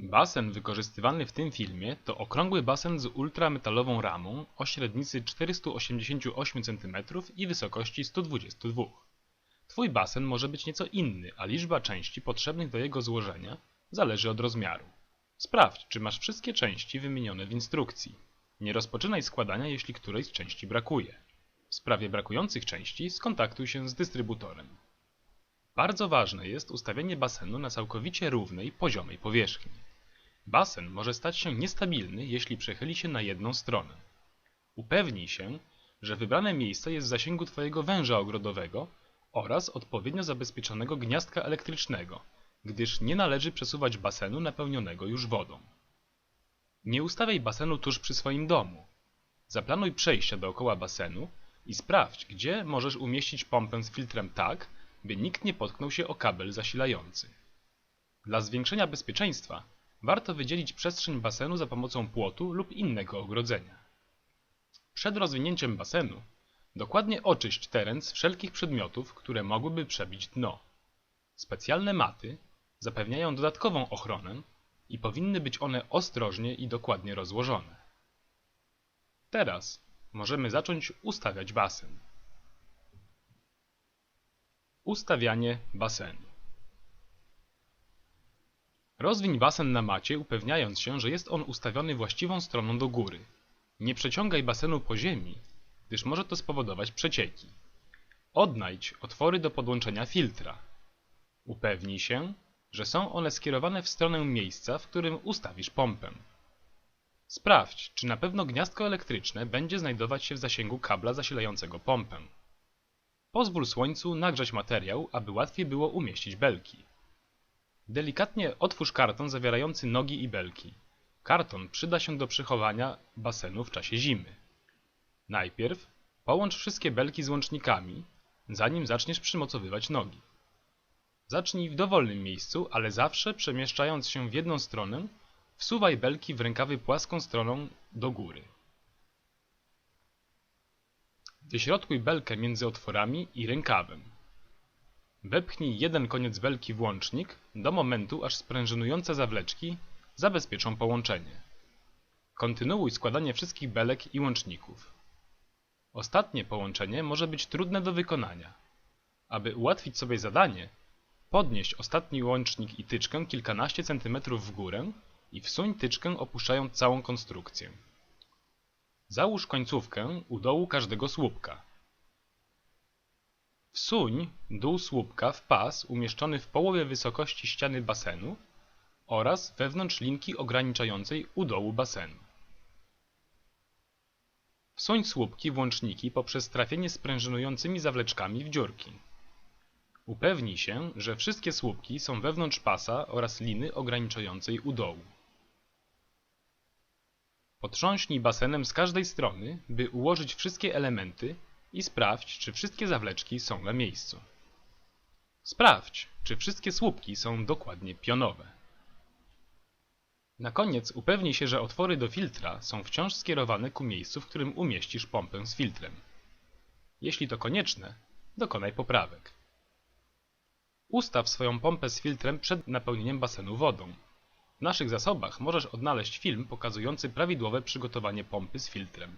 Basen wykorzystywany w tym filmie to okrągły basen z ultrametalową ramą o średnicy 488 cm i wysokości 122 Twój basen może być nieco inny, a liczba części potrzebnych do jego złożenia zależy od rozmiaru. Sprawdź, czy masz wszystkie części wymienione w instrukcji. Nie rozpoczynaj składania, jeśli którejś części brakuje. W sprawie brakujących części skontaktuj się z dystrybutorem. Bardzo ważne jest ustawienie basenu na całkowicie równej, poziomej powierzchni. Basen może stać się niestabilny, jeśli przechyli się na jedną stronę. Upewnij się, że wybrane miejsce jest w zasięgu Twojego węża ogrodowego oraz odpowiednio zabezpieczonego gniazdka elektrycznego, gdyż nie należy przesuwać basenu napełnionego już wodą. Nie ustawiaj basenu tuż przy swoim domu. Zaplanuj przejścia dookoła basenu i sprawdź, gdzie możesz umieścić pompę z filtrem tak, by nikt nie potknął się o kabel zasilający. Dla zwiększenia bezpieczeństwa warto wydzielić przestrzeń basenu za pomocą płotu lub innego ogrodzenia. Przed rozwinięciem basenu dokładnie oczyść teren z wszelkich przedmiotów, które mogłyby przebić dno. Specjalne maty zapewniają dodatkową ochronę i powinny być one ostrożnie i dokładnie rozłożone. Teraz możemy zacząć ustawiać basen. Ustawianie basenu. Rozwiń basen na macie, upewniając się, że jest on ustawiony właściwą stroną do góry. Nie przeciągaj basenu po ziemi, gdyż może to spowodować przecieki. Odnajdź otwory do podłączenia filtra. Upewnij się, że są one skierowane w stronę miejsca, w którym ustawisz pompę. Sprawdź, czy na pewno gniazdko elektryczne będzie znajdować się w zasięgu kabla zasilającego pompę. Pozwól słońcu nagrzać materiał, aby łatwiej było umieścić belki. Delikatnie otwórz karton zawierający nogi i belki. Karton przyda się do przechowania basenu w czasie zimy. Najpierw połącz wszystkie belki z łącznikami, zanim zaczniesz przymocowywać nogi. Zacznij w dowolnym miejscu, ale zawsze przemieszczając się w jedną stronę, wsuwaj belki w rękawy płaską stroną do góry. Wyśrodkuj belkę między otworami i rękawem. Wepchnij jeden koniec belki w łącznik do momentu, aż sprężynujące zawleczki zabezpieczą połączenie. Kontynuuj składanie wszystkich belek i łączników. Ostatnie połączenie może być trudne do wykonania. Aby ułatwić sobie zadanie, podnieś ostatni łącznik i tyczkę kilkanaście centymetrów w górę i wsuń tyczkę opuszczając całą konstrukcję. Załóż końcówkę u dołu każdego słupka. Wsuń dół słupka w pas umieszczony w połowie wysokości ściany basenu oraz wewnątrz linki ograniczającej u dołu basenu. Wsuń słupki w łączniki poprzez trafienie sprężynującymi zawleczkami w dziurki. Upewnij się, że wszystkie słupki są wewnątrz pasa oraz liny ograniczającej u dołu. Potrząśnij basenem z każdej strony, by ułożyć wszystkie elementy i sprawdź, czy wszystkie zawleczki są na miejscu. Sprawdź, czy wszystkie słupki są dokładnie pionowe. Na koniec upewnij się, że otwory do filtra są wciąż skierowane ku miejscu, w którym umieścisz pompę z filtrem. Jeśli to konieczne, dokonaj poprawek. Ustaw swoją pompę z filtrem przed napełnieniem basenu wodą. W naszych zasobach możesz odnaleźć film pokazujący prawidłowe przygotowanie pompy z filtrem.